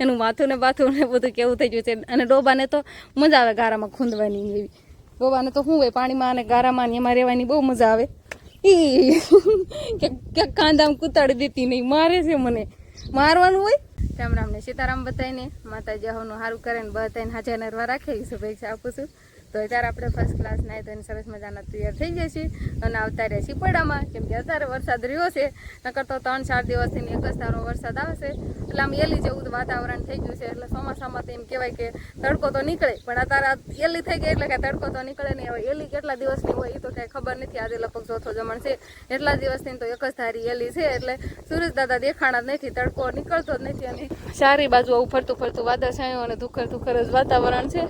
એનું માથું ને બાથું ને બધું કેવું થઈ ગયું છે. અને ડોબાને તો મજા આવે ગારામાં ખૂંદવાની એવી. ડોબાને તો શું હોય, પાણીમાં અને ગારામાં એમાં રહેવાની બહુ મજા આવે. ઈ, ક્યાંક કાંદામાં કૂતાડી દેતી નહીં મારે છે મને. મારવાનું હોય? રામ રામને સીતારામ બતાવીને માતાજી હોનું સારું કરે ને બતાવીને હાજર નરવા રાખે છે શુભેચ્છા આપું છું. તો અત્યારે આપણે ફર્સ્ટ ક્લાસ તો એની સરસ મજાના તૈયાર થઈ જઈએ છીએ અને આવતા રહ્યા છીએ પડામાં કેમ કે અત્યારે વરસાદ રહ્યો છે. નકર તો ત્રણ ચાર દિવસથી એક જ તારો વરસાદ આવશે. એટલે આમ એલી જેવું વાતાવરણ થઈ ગયું છે. એટલે ચોમાસામાં તો એમ કહેવાય કે તડકો તો નીકળે, પણ અત્યારે એલી થઈ ગઈ એટલે કે તડકો તો નીકળે નહીં. હવે એલી કેટલા દિવસની હોય એ તો કાંઈ ખબર નથી. આજે લગભગ ચોથો જમણ છે. એટલા દિવસથી તો એક જ ધારી એલી છે. એટલે સૂરજ દાદા દેખાણા જ નથી. તડકો નીકળતો જ નથી અને સારી બાજુ આવું ફરતું ફરતું વાદળ છાયું અને ધુખર ધુખર જ વાતાવરણ છે.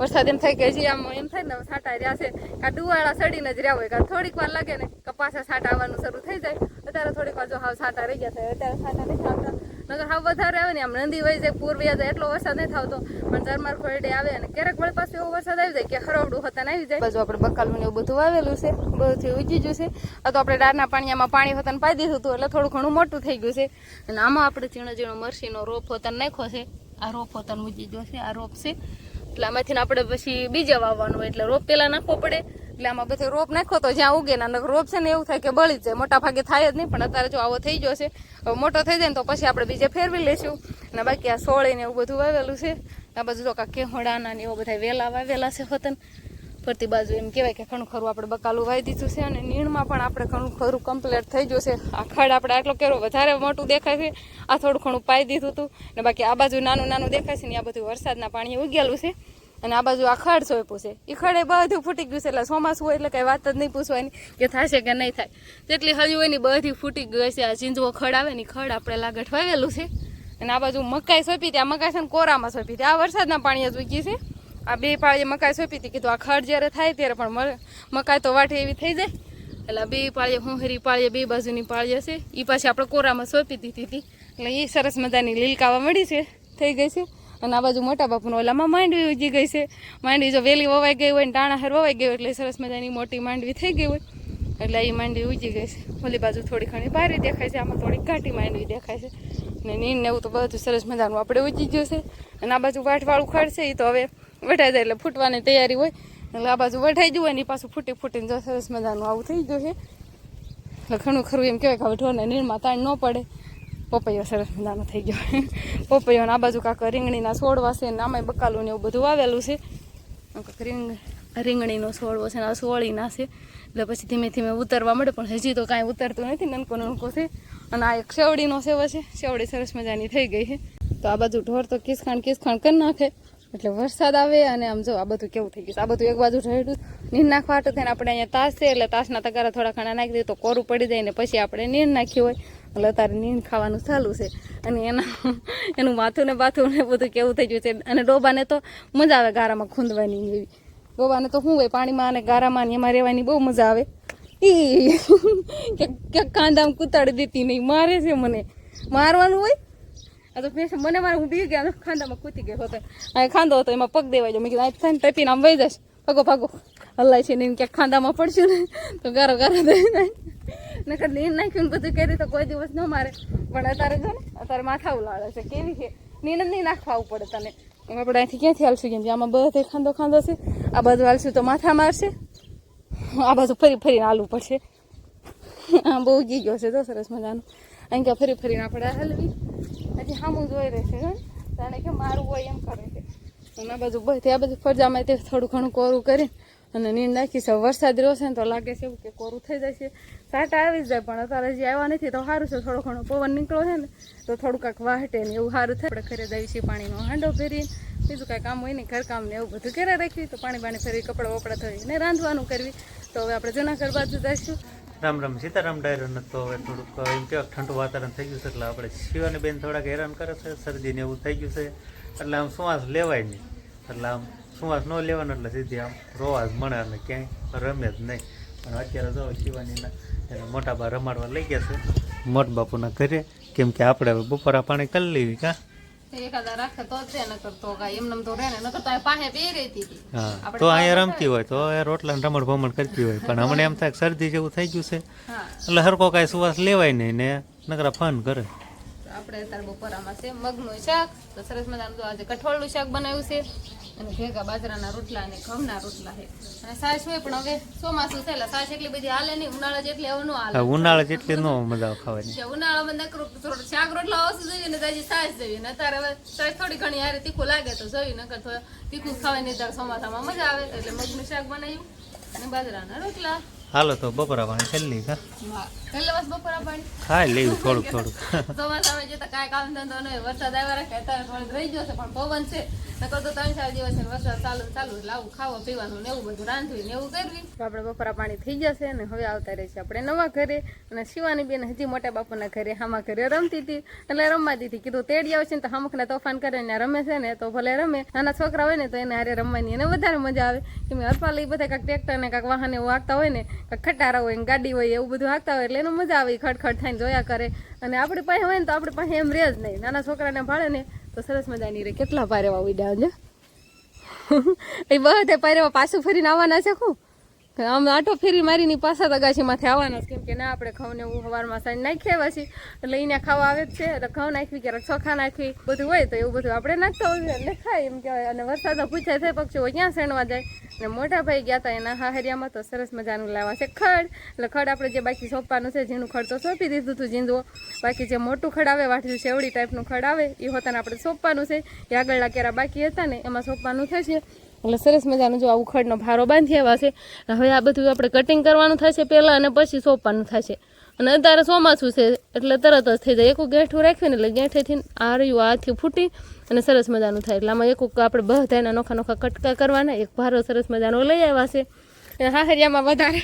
વરસાદ એમ થાય કે હજી આમ એમ થાય ને, સાટા રહ્યા છે. આ ડુવાળા સડીને જ રહ્યા હોય, કાં થોડીક વાર લાગે ને, કે પાછા છાંટા આવવાનું શરૂ થઈ જાય. અત્યારે થોડીક વાર જો હાવ સાટા રહી ગયા થાય, અત્યારે સાટા નથી આવતા. નગર હાવ વધારે આવે ને, આમ નંદી વહી જાય, પૂર વ્યા જાય, એટલો વરસાદ નથી આવતો. પણ ઝરમર ખોરડે આવે અને ક્યારેક વળી પાસે એવો વરસાદ આવી જાય કે હરવડું હતા આવી જાય. બાજુ આપણે બકાલું ને બધું વાવેલું છે, બધું ઉજી ગયું છે. આ તો આપણે ડારના પાણીમાં પાણી હોતા પાઈ દીધું હતું, એટલે થોડું ઘણું મોટું થઈ ગયું છે. અને આમાં આપણે ઝીણો ઝીણો મરસીનો રોપ હોતા નાખ્યો છે. આ રોપ હોતા ઉજી ગયો છે, આ રોપ છે. એટલે આમાંથી આપણે પછી બીજે વાવવાનું એટલે રોપ પેલા નાખવો પડે. એટલે આમાં બધે રોપ નાખો તો જ્યાં ઉગે ના રોપ છે ને એવું થાય કે બળી જાય. મોટા ભાગે થાય જ નહીં, પણ અત્યારે જો આવો થઈ ગયો છે મોટો થઈ જાય ને તો પછી આપણે બીજે ફેરવી લઈશું. અને બાકી આ સોળી ને એવું બધું વાવેલું છે. આ બધું તો કાંક કેહોડાના ને એવું બધા વેલા વાવેલા છે હોતન. ફરતી બાજુ એમ કહેવાય કે ઘણું ખરું આપણે બકાલું વાવી દીધું છે અને નીણમાં પણ આપણે ઘણું ખરું કમ્પ્લીટ થઈ ગયું છે. આ ખડ આપણે આટલો કેરો વધારે મોટું દેખાય છે. આ થોડું ઘણું પાઈ દીધું હતું. અને બાકી આ બાજુ નાનું નાનું દેખાય છે ને આ બધું વરસાદના પાણી ઉગેલું છે. અને આ બાજુ આ ખડ સોંપ્યું છે. એ ખડે બધું ફૂટી ગયું છે, એટલે ચોમાસું હોય એટલે કંઈ વાત જ નહીં પૂછવાની કે થશે કે નહીં થાય. જેટલી હજી હોય ને બધી ફૂટી ગઈ છે. આ ચીંજવો ખડ આવે ને ખડ આપણે લાગટ વાવેલું છે. અને આ બાજુ મકાઈ સોંપી ત્યાં મકાઈ છે ને કોરામાં સોંપી ત્યાં આ વરસાદના પાણી જ ઉગી છે. આ બે પાળીએ મકાઈ સોંપી હતી. કીધું, આ ખડ જ્યારે થાય ત્યારે પણ મકાઈ તો વાટે એવી થઈ જાય. એટલે બે પાળીએ હુંહરી પાળીએ, બે બાજુની પાળીએ છે. એ પાછી આપણે કોરામાં સોંપી દીધી હતી. એટલે એ સરસ મજાની લીલકાવા મળી છે, થઈ ગઈ છે. અને આ બાજુ મોટા બાપુનો ઓલામાં માંડવી ઉજી ગઈ છે. માંડવી જો વેલી વવાઈ ગઈ હોય ને ટાણા હર વવાઈ ગઈ એટલે સરસ મજાની મોટી માંડવી થઈ ગઈ હોય. એટલે એ માંડવી ઉજી ગઈ છે. ઓલી બાજુ થોડી ઘણી ભારી દેખાય છે, આમાં થોડી ઘાટી માંડવી દેખાય છે. ને નીન ને એવું તો બધું સરસ મજાનું આપણે ઉજી ગયું છે. અને આ બાજુ વાટવાળું ખડ છે એ તો હવે વઢાઈ જાય એટલે ફૂટવાની તૈયારી હોય. એટલે આ બાજુ વઢાઈ જવું હોય ને પાછું ફૂટી ફૂટીને જો સરસ મજાનું આવું થઈ ગયું છે. એટલે ઘણું ખરું એમ કહેવાય કે હવે ઢોરને નીરમાં તાણ ન પડે. પપૈયો સરસ મજાનો થઈ ગયો. પપૈયો આ બાજુ કાંક રીંગણીના છોડવા છે ને આમાંય બકાલું ને એવું બધું વાવેલું છે. કાંક રીંગ, રીંગણીનો છોડવો છે ને આ સોળીના છે. એટલે પછી ધીમે ધીમે ઉતરવા મળે, પણ હજી તો કાંઈ ઉતરતું નથી નનકો નનકો છે. અને આ એક સેવડીનો સેવો છે. સેવડી સરસ મજાની થઈ ગઈ છે. તો આ બાજુ ઢોર તો કિસખાણ કિસખાણ કરી નાખે. એટલે વરસાદ આવે અને આમ જો આ બધું કેવું થઈ ગયું. આ બધું એક બાજુ ઢળ્યું નીર નાખવા હાટું થઈને આપણે અહીંયા તાસ છે એટલે તાસના તગારા થોડા ઘણા નાખી દઈએ તો કોરું પડી જાય ને પછી આપણે નીર નાખ્યું હોય. એટલે અત્યારે નીર ખાવાનું ચાલુ છે. અને એના એનું માથું ને બાથું ને બધું કેવું થઈ ગયું છે. અને ડોબાને તો મજા આવે ગારામાં ખૂંદવાની એવી. ડોબાને તો શું હોય, પાણીમાં અને ગારામાં એમાં રહેવાની બહુ મજા આવે. ઈ, કે કાંદામાં કૂતાડી દેતી નહીં મારે છે મને. મારવાનું હોય આ તો ભેંસ મને મારે હું બી ગયા ખાંદામાં કૂતી ગયો હતો. આ ખાંદો હતો, એમાં પગ દેવાઈ જો મેં કીધું, આ થાય ને ટપીને આમ વહી જશ ભાગો ભાગો. હલાય છે ને એમ ક્યાંક ખાંદામાં પડશું ને, તો ગારો ગારો થઈ જાય નકર નીર નાખ્યું ને બધું કરી તો કોઈ દિવસ ન મારે. પણ અત્યારે જો ને, અત્યારે માથા ઉલાળે છે. કેવી છે? નીર નહીં નાખવા પડે તને. આપણે અહીંથી ક્યાંથી હાલશું કેમ કે આમાં બધે ખાંદો ખાંદો છે. આ બધું હાલશું તો માથા મારશે. આ બાજુ ફરી, ફરીને હાલવું પડશે. આ બહુ ગી ગયો છે તો સરસ મજાનું. અહીં કે ફરી, ફરીને આપણે હલવી. હજી સામું જોઈ રહેશે જાણે કે મારું હોય એમ કરે છે. અને આ બાજુ આ બધું ફરજામાં તે થોડું ઘણું કોરું કરી અને નીંદ નાખી છે વરસાદ રહ્યો છે ને તો લાગે છે એવું કે કોરું થઈ જાય છે. સાટા આવી જાય, પણ અત્યારે હજી આવ્યા નથી તો સારું છે. થોડો ઘણો પવન નીકળો છે ને તો થોડું કાંઈક વાહટે ને એવું સારું થાય. આપણે ઘરે જઈએ છીએ પાણીનો હાંડો ફેરીને બીજું કાંઈ કામ હોય ને ઘરકામ ને એવું બધું ઘરે રાખીએ તો પાણી પાણી ફેરવી કપડાં વપડા થઈ ને રાંધવાનું કરવી. તો હવે આપણે જૂનાગઢ બાજુ જઈશું. રામ રામ સીતારામ ડાયરન તો હવે થોડુંક એમ કે ઠંડુ વાતાવરણ થઈ ગયું છે એટલે આપણે શિવાની બેન થોડાક હેરાન કરે છે, શરદીને એવું થઈ ગયું છે. એટલે આમ શ્વાસ લેવાય નહીં. એટલે આમ શ્વાસ ન લેવાનો એટલે સીધી આમ રોવા જ મળે અને ક્યાંય રમે જ નહીં. પણ અત્યારે જો શિવાનીના એને મોટા બા રમાડવા લઈ ગયા છે. મોટ બાપુના ઘરે. કેમ કે આપણે હવે બપોરા પાણી કરી લેવી કાં? એકાદા રાખે તો જ ને નકર તો એમનેમ તો રહે ને નકર તો પાસે બે હતી હા તો અહીંયા રમતી હોય તો રોટલા ને રમણ ભમણ કરતી હોય પણ હમણાં એમ થાય કે શરદી જેવું થઈ ગયું છે. એટલે હરકો કાંઈ સુવાસ લેવાય નહીં ને નકરા ફન કરે. આપણે અત્યારે બપોરામાં છે મગનું શાક તો સરસ મજાનું આજે કઠોળનું શાક બનાવ્યું છે. અને ભેગા બાજરાના રોટલા અને ઘઉંના રોટલા છે. અને સાસ હોય પણ હવે ચોમાસું છે સાસ એટલી બધી હાલે નહીં ઉનાળા જેટલી હવે ન હાલે. ઉનાળા જેટલી ન મજા ખાવાની. ઉનાળામાં નકરું થોડો શાક રોટલા ઓછું જોઈએ ને તાજી સાસ જોઈએ. ને અત્યારે હવે સાસ થોડી ઘણી હારે તીખું લાગે તો જોઈએ નકર થોડું તીખું ખાવાની ત્યારે ચોમાસામાં મજા આવે એટલે મગનું શાક બનાવ્યું અને બાજરાના રોટલા. હાલો તો બપોરા પાણી છેલ્લી કા? હા બસ બપોરા પાણી. ખાઈ લેવું થોડુંક થોડુંક. ચોમાસામાં જતા કાંઈ કામ ધંધો નહીં વરસાદ આવ્યા રાખે અત્યારે થોડીક રહી છે પણ પવન છે. નકર તો ત્રણ ચાર દિવસ વરસાદ ચાલુ ચાલુ એટલે આવું ખાવા પીવાનું ને એવું બધું રાંધવી ને એવું કરવી. આપણે બપોરા પાણી થઈ જશે ને હવે આવતા રહે છે આપણે નવા ઘરે. અને શિવાની બેન હજી મોટા બાપુના ઘરે હામા ઘરે રમતી હતી. એટલે રમવા દીધી કીધું તેડી આવશે ને તો હામુખના તોફાન કરે ને રમે છે ને તો ભલે રમે. નાના છોકરા હોય ને તો એને હારે રમવાની એને વધારે મજા આવે. કે મેં અરફા લઈ બધા કાંક ટ્રેક્ટર ને કાંક વાહન એવું હાંકતા હોય ને ખટારા હોય ગાડી હોય એવું બધું હાંકતા હોય એટલે એને મજા આવે ખડખડ થઈને જોયા કરે. અને આપણી પાસે હોય ને તો આપણી પાસે એમ રહે જ નહીં. નાના છોકરાને ભાડે ને તો સરસ મજાની રે. કેટલા પારેવા ઉડ્યા છે એ બધે પારેવા પાછું ફરીને આવવાના છે શું? આમ આટો ફેરી મારીની પાછા તગાશીમાંથી આવવાના કેમ કે ના, આપણે ઘઉં ને એવું સવારમાં સાંજ નાખીએ પછી એટલે એને ખાવા આવે જ છે. એટલે ઘઉં નાખવી ક્યારેક ચોખા નાખવી, બધું હોય તો એવું બધું આપણે નાખતા હોય એટલે ખાય એમ કહેવાય. અને વરસાદ પૂછાય થાય પક્ષીઓ ક્યાં શેણવા જાય? અને મોટા ભાઈ ગયા હતા એના હાહરિયામાં તો સરસ મજાનું લાવવા છે ખડ. એટલે ખડ આપણે જે બાકી સોંપવાનું છે, ઝીણું ખડ તો સોંપી દીધું હતું ઝીંદવો બાકી જે મોટું ખડ આવે વાટજું શેવડી ટાઈપનું ખડ આવે એ હોતાને આપણે સોંપવાનું છે. એ આગળના કેરા બાકી હતા ને, એમાં સોંપવાનું થશે. એટલે સરસ મજાનું જો આ ઉખડનો ભારો બાંધી આવ્યા છે. હવે આ બધું આપણે કટિંગ કરવાનું થશે પહેલાં અને પછી સોંપવાનું થશે. અને અત્યારે ચોમાસું છે, એટલે તરત જ થઈ જાય. એકું ગેઠું રાખ્યું ને એટલે ગેઠેથી આ રહ્યું આથી ફૂટી અને સરસ મજાનું થાય. એટલે આમાં એકું આપણે બધા એના નોખા નોખા કટકા કરવાના, એક ભારો સરસ મજાનો લઈ આવ્યા છે. હાહરિયામાં વધારે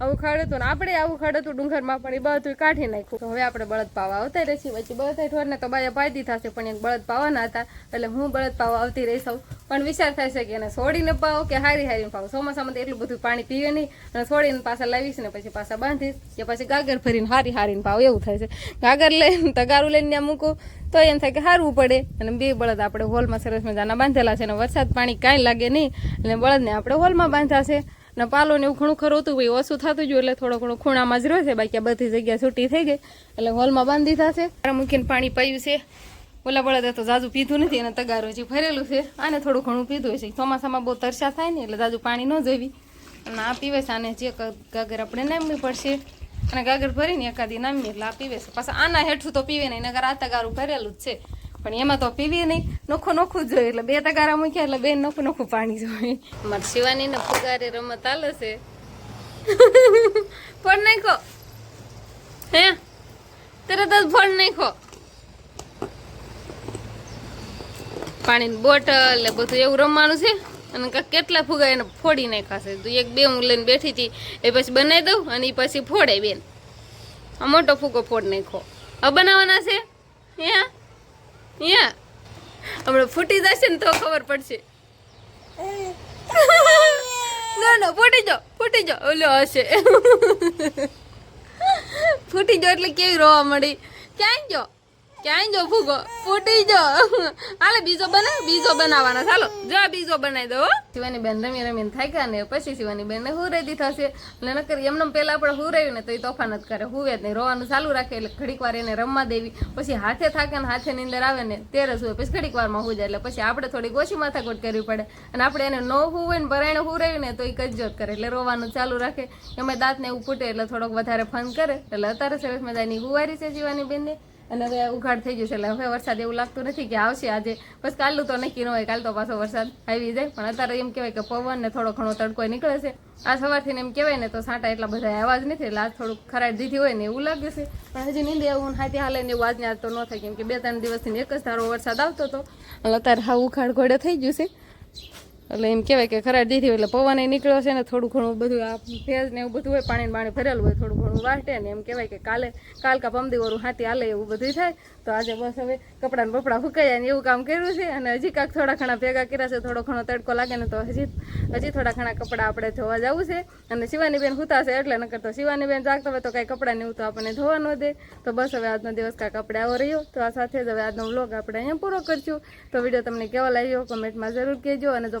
આવું ખડ હતું ને આપણે આવું ખડ હતું ડુંગરમાં, પણ એ બધું કાઢી નાખ્યું. તો હવે આપણે બળદ પાવા આવતા રહીશું. પછી બધા ઠોરને તો બાયા પાયદી થશે, પણ એક બળદ પાવાના હતા. એટલે હું બળદ પાવા આવતી રહી સૌ પણ વિચાર છે કે એને છોડીને પાવો કે હારી હારીને પાવો. ચોમાસામાં તો એટલું બધું પાણી પીવે નહીં. અને છોડીને પાછા લાવીશ ને પછી પાછા બાંધીશ. કે પછી ગાગર ફરીને હારી હારીને પાવ. એવું થાય છે. ગાગર લઈને તગારું લઈને ત્યાં મૂકું. તો એમ થાય કે હારવું પડે. અને બે બળદ આપણે હોલમાં સરસ મજાના બાંધેલા છે. અને વરસાદ પાણી કાંઈ લાગે નહીં. અને બળદને આપણે હોલમાં બાંધ્યા છે ને પાલો ને એવું ઘણું ખરું હતું, ભાઈ ઓછું થતું ગયું એટલે થોડો ઘણો ખૂણામાં જ રહ્યો છે, બાકી બધી જગ્યા છૂટી થઈ ગઈ. એટલે હોલમાં બાંધી થશે. મૂકીને પાણી પાયું છે. ઓલા બળદે તો જાજુ પીધું નથી અને તગારો જે ભરેલું છે. આને થોડું ઘણું પીધું છે ચોમાસામાં બહુ તરસા થાય ને એટલે જાજુ પાણી ન જોવી અને આ પીવે છે આને જે ગાગર આપણે નામવી પડશે. અને ગાગર ભરીને એકાદી નામીએ એટલે આ પીવે છે. પાછા આના હેઠું તો પીવે નહીં નગર આ તગારું ભરેલું જ છે. પણ એમાં તો પીવી નહીં. નોખું નોખું જ જોઈએ એટલે બે તગારા મૂક્યા એટલે બે નોખું નોખું પાણી જોઈએ મારે શિવાની ને ફુગારે રમત હાલે છે. ફોન નાખો. હે? તરત જ ફોન નાખો. પાણીની બોટલ ને બધું એવું રમવાનું છે. અને કેટલા ફુગા એને ફોડી નાખાશે તો એક બે હું લઈને બેઠી હતી. એ પછી બનાવી દઉં અને એ પછી ફોડે બેન. આ મોટો ફૂગો ફોડ નાખો હવે બનાવવાના છે? યા યા. હમણાં ફૂટી જશે ને તો ખબર પડશે. ના ના, ફૂટી જાઓ ફૂટી જાઓ. ઓલો હશે. ફૂટી જાઓ એટલે કેવી રોવા મળી ક્યાંય જો ક્યાંય જો ફૂગો ફૂટી જો. હાલે, બીજો બને, બીજો બનાવવાનો. ચાલો, જો બીજો બનાવી દો હો. શિવાની બેન રમી રમીને થાક્યા ને પછી શિવાની બેન ને દીધા છે એટલે નકર એમને પેલા આપણે હુરાયું ને તો એ તોફાન જ કરે. હુવે જ નહીં, રોવાનું ચાલુ રાખે એટલે ઘડીક વાર એને રમવા દેવી. પછી હાથે થાકે ને હાથે ની અંદર આવે ને ત્યારે જ પછી ઘડીક વારમાં હુઈ જાય, એટલે પછી આપણે થોડીક ઓછી માથાકૂટ કરવી પડે. અને આપણે એને ન હુવે ને પરાયણે હુરાયું ને તો એ કજ્જોત કરે. એટલે રોવાનું ચાલુ રાખે. એમાં દાંત ને એવું ફૂટે એટલે થોડોક વધારે ફન કરે. એટલે અત્યારે સરસ મજાની હુવારી છે શિવાની બેનને. અને હવે ઉઘાડ થઈ જશે એટલે હવે વરસાદ એવું લાગતું નથી કે આવશે આજે. બસ કાલનું તો નક્કી ન હોય, કાલ તો પાછો વરસાદ આવી જાય. પણ અત્યારે એમ કહેવાય કે પવન ને થોડો ઘણો તડકો નીકળે છે. આ સવારથી એમ કહેવાય ને તો સાંટા એટલા બધા આવ્યા જ નથી, એટલે આજ થોડુંક ખરાડ દીધી હોય ને એવું લાગે છે. પણ હજી નીંદે એવું હાથી હાલે ને એવું આજને આજ તો ન થાય, કેમ કે બે ત્રણ દિવસથી એક જ ધારો વરસાદ આવતો હતો. એટલે અત્યારે હા ઉઘાડ ઘોડે થઈ ગયું છે. એટલે એમ કહેવાય કે ખરાડ દીધી એટલે પવન નીકળ્યો છે ને થોડું ઘણું બધું આ ભેજ ને એવું બધું હોય પાણી પાણી ભરેલું હોય, થોડું ઘણું વાટે ને એમ કહેવાય કે કાલે કાલ કા પમદી વાળું હાથી હાલે એવું બધું થાય. તો આજે બસ હવે કપડાને બપડા ફૂકાયા ને એવું કામ કર્યું છે અને હજી કાંક થોડા ઘણા ભેગા કર્યા છે, થોડો ઘણો તડકો લાગે ને તો હજી હજી થોડા ઘણા કપડાં આપણે ધોવા જવું છે. અને શિવાની બેન હુતાશે એટલે નકર તો શિવાની બેન જાગતા હોય તો કાંઈ કપડાં એવું તો આપણને ધોવા ન દે. તો બસ હવે આજનો દિવસ કાંઈ કપડા આવો રહ્યો. તો આ સાથે જ હવે આજનો વ્લોગ આપણે અહીંયા પૂરો કરશું. તો વીડિયો તમને કેવો લાગ્યો? કમેન્ટમાં જરૂર કહેજો. અને જો